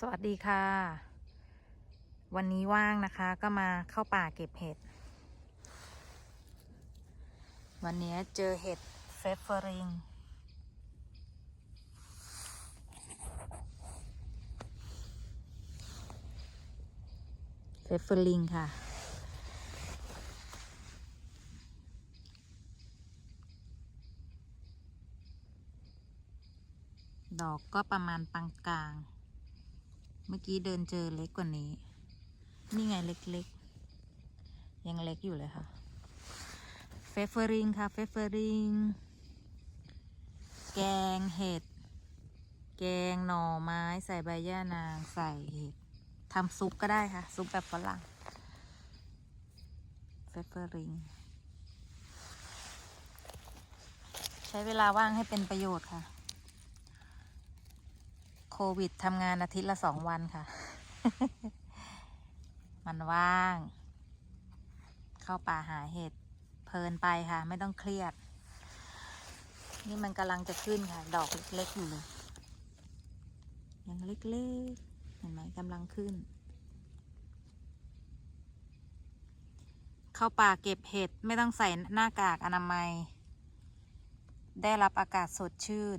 สวัสดีค่ะ วันนี้ว่างนะคะก็มาเข้าป่าเก็บเห็ด วันนี้เจอเห็ดเฟฟเฟอริงเฟฟเฟอริงค่ะ ดอกก็ประมาณปานกลาง เมื่อกี้เดินเจอเล็กกว่านี้ นี่ไงเล็กๆ ยังเล็กอยู่เลยค่ะ เฟฟเฟอริงค่ะเฟฟเฟอริง แกงเห็ด แกงหน่อไม้ใส่ใบย่านางใส่เห็ดทำซุปก็ได้ค่ะ ซุปแบบฝรั่ง เฟฟเฟอริง ใช้เวลาว่างให้เป็นประโยชน์ค่ะ โควิดทำงานอาทิตย์ละสองวันค่ะ มันว่าง เข้าป่าหาเห็ดเพลินไปค่ะ ไม่ต้องเครียด นี่มันกำลังจะขึ้นค่ะ ดอกเล็กๆอยู่เลยยังเล็กๆ เห็นไหมกำลังขึ้น เข้าป่าเก็บเห็ดไม่ต้องใส่หน้ากากอนามัย ได้รับอากาศสดชื่น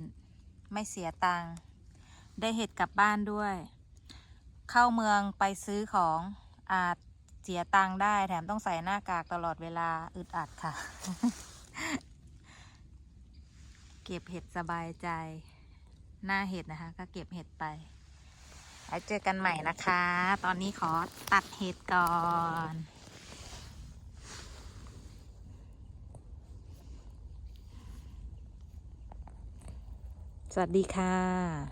ไม่เสียตังค์ ได้เห็ดกลับบ้านด้วย เข้าเมืองไปซื้อของอาจเสียตังค์ได้แถมต้องใส่หน้ากากตลอดเวลาอึดอัดค่ะ เก็บเห็ดสบายใจ หน้าเห็ดนะคะ ก็เก็บเห็ดไปไว้เจอกันใหม่นะคะ ตอนนี้ขอตัดเห็ดก่อนสวัสดีค่ะ